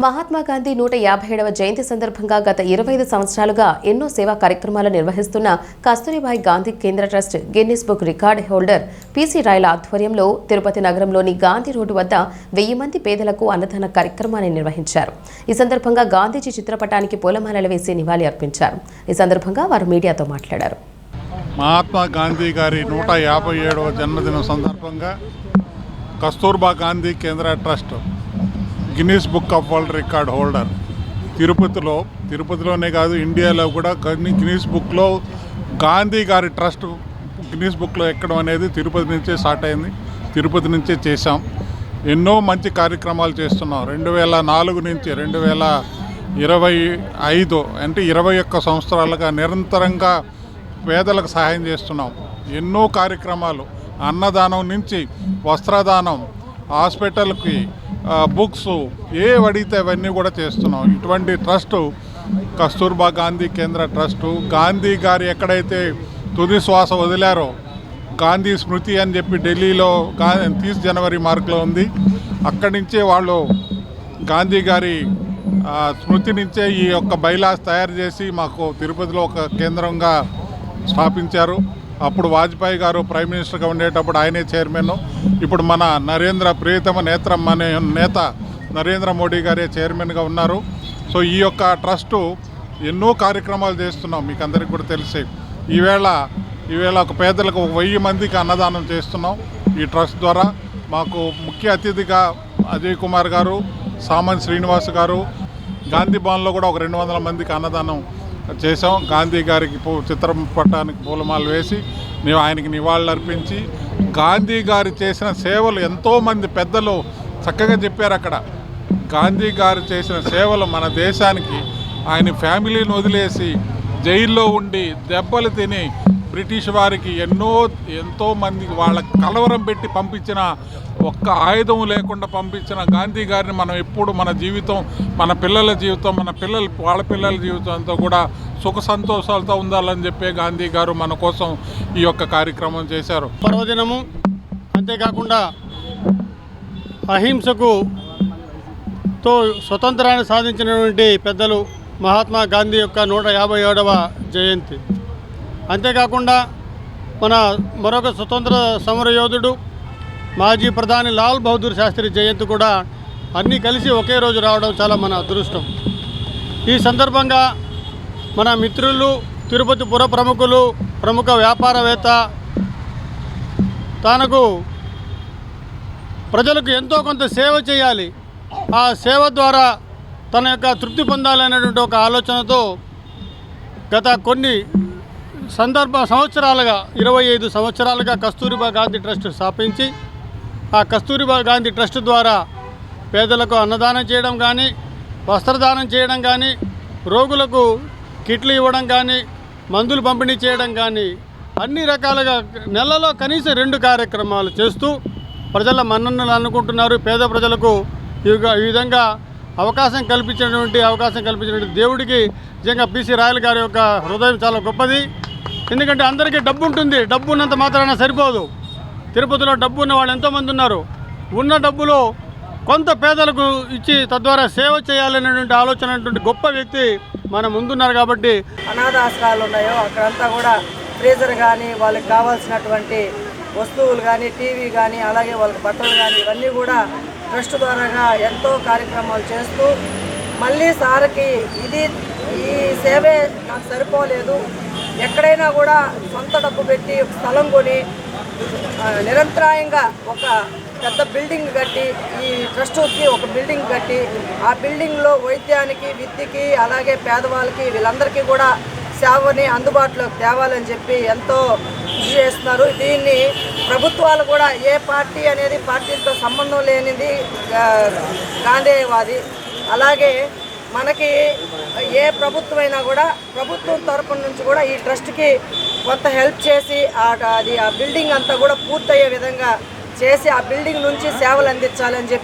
మహాత్మా గాంధీ నూట యాభై ఏడవ జయంతి సందర్భంగా గత ఇరవై ఐదు సంవత్సరాలుగా ఎన్నో సేవా కార్యక్రమాలు నిర్వహిస్తున్న Kasturibai Gandhi Kendra trust Guinness book record holder PC Rayala ఆధ్వర్యంలో తిరుపతి నగరంలోని గాంధీ రోడ్డు వద్ద వెయ్యి మంది పేదలకు అన్నదాన కార్యక్రమాన్ని నిర్వహించారు. ఈ సందర్భంగా గాంధీజీ చిత్రపటానికి పూలమాలలు వేసి నివాళి అర్పించారు. ఈ సందర్భంగా వారు మీడియాతో మాట్లాడారు. మహాత్మా గాంధీ గారి నూట యాభై ఏడవ జన్మదినం సందర్భంగా Kasturba Gandhi Kendra trust Guinness book of world record holder. తిరుపతిలో తిరుపతిలోనే కాదు ఇండియాలో కూడా గన్ని- గిన్నీస్ బుక్లో గాంధీ గారి ట్రస్ట్ గిన్నీస్ బుక్లో ఎక్కడం అనేది తిరుపతి నుంచే స్టార్ట్ అయింది. తిరుపతి నుంచే చేశాం. ఎన్నో మంచి కార్యక్రమాలు చేస్తున్నాం. రెండు వేల నాలుగు నుంచి రెండు వేల ఇరవై ఐదు అంటే ఇరవై ఒక్క సంవత్సరాలుగా నిరంతరంగా పేదలకు సహాయం చేస్తున్నాం. ఎన్నో కార్యక్రమాలు. అన్నదానం నుంచి వస్త్రదానం హాస్పిటల్కి బుక్స్ ఏ అడిగితే అవన్నీ కూడా చేస్తున్నాం. ఇటువంటి ట్రస్టు కస్తూర్బా గాంధీ కేంద్ర ట్రస్టు గాంధీ గారు ఎక్కడైతే తుది శ్వాస వదిలారో గాంధీ స్మృతి అని చెప్పి ఢిల్లీలో గా తీస్ జనవరి మార్క్లో ఉంది. అక్కడి నుంచే వాళ్ళు గాంధీ గారి స్మృతి నుంచే ఈ యొక్క బైలాస్ తయారు చేసి మాకు తిరుపతిలో ఒక కేంద్రంగా స్థాపించారు. అప్పుడు వాజ్పేయి గారు ప్రైమ్ మినిస్టర్గా ఉండేటప్పుడు ఆయనే చైర్మన్. ఇప్పుడు మన నరేంద్ర ప్రియతమ నేత్రం అనే నేత నరేంద్ర మోడీ గారే చైర్మన్గా ఉన్నారు. సో ఈ యొక్క ట్రస్టు ఎన్నో కార్యక్రమాలు చేస్తున్నాం మీకు అందరికీ కూడా తెలిసి. ఈవేళ ఈవేళ ఒక పేదలకు ఒక వెయ్యి మందికి అన్నదానం చేస్తున్నాం ఈ ట్రస్ట్ ద్వారా. మాకు ముఖ్య అతిథిగా అజయ్ కుమార్ గారు సామన్ శ్రీనివాస్ గారు గాంధీ భవన్లో కూడా ఒక రెండు వందల మందికి అన్నదానం చేసాం గాంధీ గారికి పూ చిత్రం పట్టానికి పూలమాలు వేసి మేము ఆయనకి నివాళులు అర్పించి గాంధీ గారు చేసిన సేవలు ఎంతోమంది పెద్దలు చక్కగా చెప్పారు అక్కడ. గాంధీ గారు చేసిన సేవలు మన దేశానికి ఆయన ఫ్యామిలీని వదిలేసి జైల్లో ఉండి దెబ్బలు తిని బ్రిటిష్ వారికి ఎన్నో ఎంతోమంది వాళ్ళ కలవరం పెట్టి పంపించిన ఒక్క ఆయుధం లేకుండా పంపించిన గాంధీ గారిని మనం ఎప్పుడు మన జీవితం మన పిల్లల జీవితం మన పిల్లల వాళ్ళ పిల్లల జీవితంతో కూడా సుఖ సంతోషాలతో ఉండాలని చెప్పే గాంధీ గారు మన కోసం ఈ యొక్క కార్యక్రమం చేశారు. పర్వదినము అంతేకాకుండా అహింసకు తో స్వతంత్రాన్ని సాధించినటువంటి పెద్దలు మహాత్మా గాంధీ యొక్క నూట యాభై ఏడవ జయంతి. అంతేకాకుండా మన మరొక స్వతంత్ర సమరయోధుడు మాజీ ప్రధాని లాల్ బహదూర్ శాస్త్రి జయంతి కూడా అన్నీ కలిసి ఒకే రోజు రావడం చాలా మన అదృష్టం. ఈ సందర్భంగా మన మిత్రులు తిరుపతి పుర ప్రముఖులు ప్రముఖ వ్యాపారవేత్త తనకు ప్రజలకు ఎంతో కొంత సేవ చేయాలి. ఆ సేవ ద్వారా తన యొక్క తృప్తి పొందాలనేటువంటి ఒక ఆలోచనతో గత కొన్ని సందర్భ సంవత్సరాలుగా ఇరవై ఐదు సంవత్సరాలుగా కస్తూరిబా గాంధీ ట్రస్ట్ స్థాపించి ఆ కస్తూరిబా గాంధీ ట్రస్ట్ ద్వారా పేదలకు అన్నదానం చేయడం కానీ వస్త్రదానం చేయడం కానీ రోగులకు కిట్లు ఇవ్వడం కానీ మందులు పంపిణీ చేయడం కానీ అన్ని రకాలుగా నెలలో కనీసం రెండు కార్యక్రమాలు చేస్తూ ప్రజల మన్ననలు అనుకుంటున్నారు. పేద ప్రజలకు ఈ విధంగా అవకాశం కల్పించినటువంటి అవకాశం కల్పించినటువంటి దేవుడికి నిజంగా పిసి రాయల్ గారి యొక్క హృదయం చాలా గొప్పది. ఎందుకంటే అందరికీ డబ్బు ఉంటుంది. డబ్బు ఉన్నంత మాత్రాన సరిపోదు. తిరుపతిలో డబ్బు ఉన్న వాళ్ళు ఎంతోమంది ఉన్నారు. ఉన్న డబ్బులో కొంత పేదలకు ఇచ్చి తద్వారా సేవ చేయాలనేటువంటి ఆలోచన గొప్ప వ్యక్తి మన ముందున్నారు కాబట్టి అనాథాశ్రయాలు ఉన్నాయో అక్కడంతా కూడా ఫ్రీజర్ కానీ వాళ్ళకి కావాల్సినటువంటి వస్తువులు కానీ టీవీ కానీ అలాగే వాళ్ళకి బట్టలు కానీ ఇవన్నీ కూడా ట్రస్ట్ ద్వారాగా ఎంతో కార్యక్రమాలు చేస్తూ మళ్ళీ సార్కి ఇది ఈ సేవే నాకు సరిపోలేదు. ఎక్కడైనా కూడా సొంత డబ్బు పెట్టి స్థలం కొని నిరంతరాయంగా ఒక పెద్ద బిల్డింగ్ కట్టి ఈ ట్రస్ట్కి ఒక బిల్డింగ్ కట్టి ఆ బిల్డింగ్లో వైద్యానికి విద్యకి అలాగే పేదవాళ్ళకి వీళ్ళందరికీ కూడా సేవని అందుబాటులోకి తేవాలని చెప్పి ఎంతో కృషి చేస్తున్నారు. దీన్ని ప్రభుత్వాలు కూడా ఏ పార్టీ అనేది పార్టీతో సంబంధం లేనిది గాంధేయవాది. అలాగే మనకి ఏ ప్రభుత్వం అయినా కూడా ప్రభుత్వం తరపు నుంచి కూడా ఈ ట్రస్ట్కి కొంత హెల్ప్ చేసి అది ఆ బిల్డింగ్ అంతా కూడా పూర్తయ్యే విధంగా చేసి ఆ బిల్డింగ్ నుంచి సేవలు అందించాలని చెప్పి